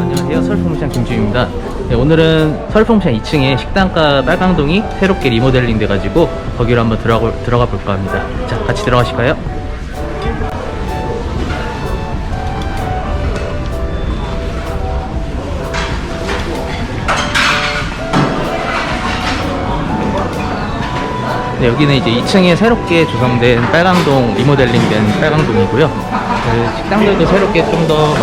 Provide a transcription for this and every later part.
안녕하세요. 설풍시장 김주입니다. 네, 오늘은 설풍시장 2층에 식당가 빨강동이 새롭게 리모델링 돼가지고 거기로 한번 들어가, 들어가 볼까 합니다. 자 같이 들어가실까요? 네, 여기는 이제 2층에 새롭게 조성된 빨강동 리모델링된 빨강동이고요. 그 식당들도 새롭게 좀 더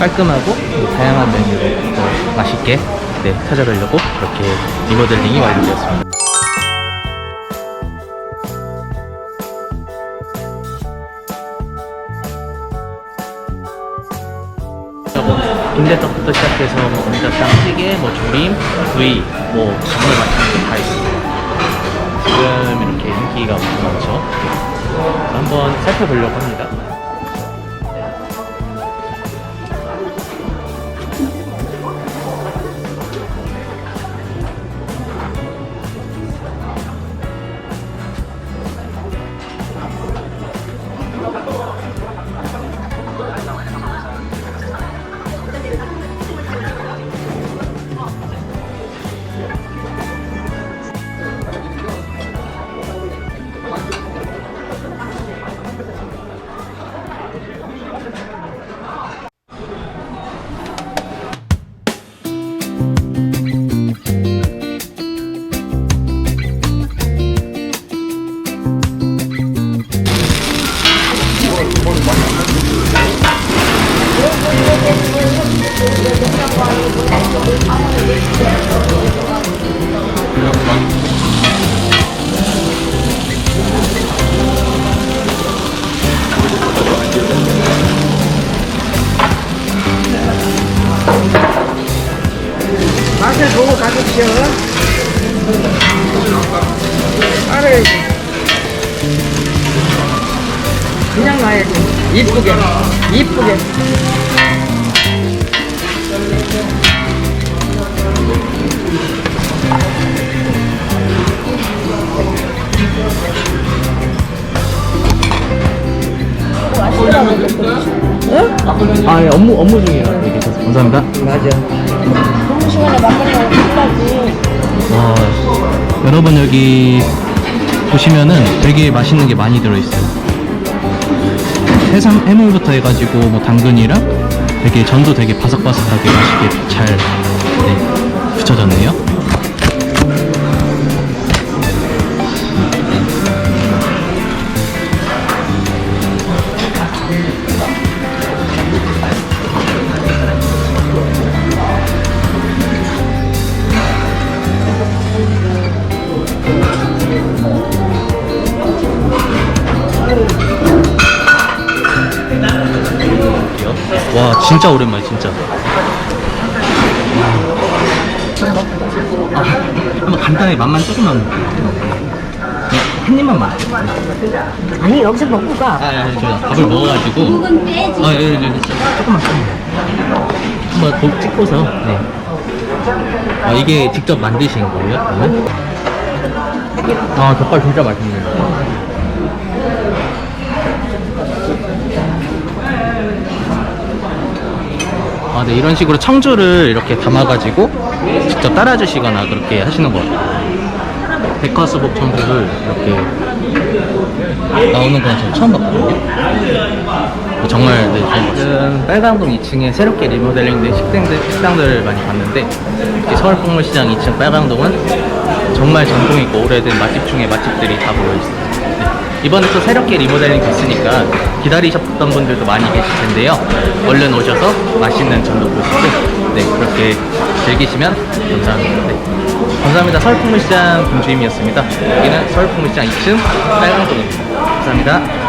깔끔하고 또 다양한 메뉴로 더 맛있게 네, 찾아뵈려고 이렇게 리모델링이 완료되었습니다. 빈대떡부터 시작해서 뭐 감자탕, 찌개, 뭐 조림, 구이, 뭐 정말 맛있는 게 다 있습니다. 지금 이렇게 인기가 많죠. 한번 살펴보려고 합니다. 알아야지. 그냥 놔야지. 이쁘게. 이쁘게. 아, 예, 업무, 업무. 네, 계셔서. 감사합니다. 맞아. 점심시간에 막걸리하고 콜라지 와, 여러분 여기 보시면은 되게 맛있는 게 많이 들어있어요. 해삼, 해물부터 해가지고 뭐 당근이랑 되게 전도 되게 바삭바삭하게 맛있게 잘 네, 붙여졌네요. 진짜 오랜만에 진짜. 아, 한번 간단히 맛만 조금만. 네, 한 입만 맛. 아니 여기서 먹고 가 아, 아니, 저 밥을 먹어가지고. 묵은 빼지 아, 예, 예, 예, 조금만, 조금만. 한번 복 찍고서. 네. 아, 이게 직접 만드신 거예요? 그러면? 아, 젓갈 진짜 맛있네요. 아, 네, 이런 식으로 청주를 이렇게 담아가지고 직접 따라주시거나 그렇게 하시는 것 같아요. 백화수복 청주를 이렇게 나오는 건전 처음 봤거든요. 정말 네, 좋은 것 같습니다. 빨강동 2층에 새롭게 리모델링된 식당들, 식당들을 많이 봤는데 특히 서울풍물시장 2층 빨강동은 정말 전통 있고 오래된 맛집 중에 맛집들이 다 모여 있어요. 네. 이번에 또 새롭게 리모델링 됐으니까 기다리셨던 분들도 많이 계실 텐데요. 얼른 오셔서 맛있는 전도 보시고 네, 그렇게 즐기시면 감사합니다. 네. 감사합니다. 서울풍물시장 김주임이었습니다. 여기는 서울풍물시장 2층 빨강동입니다. 감사합니다.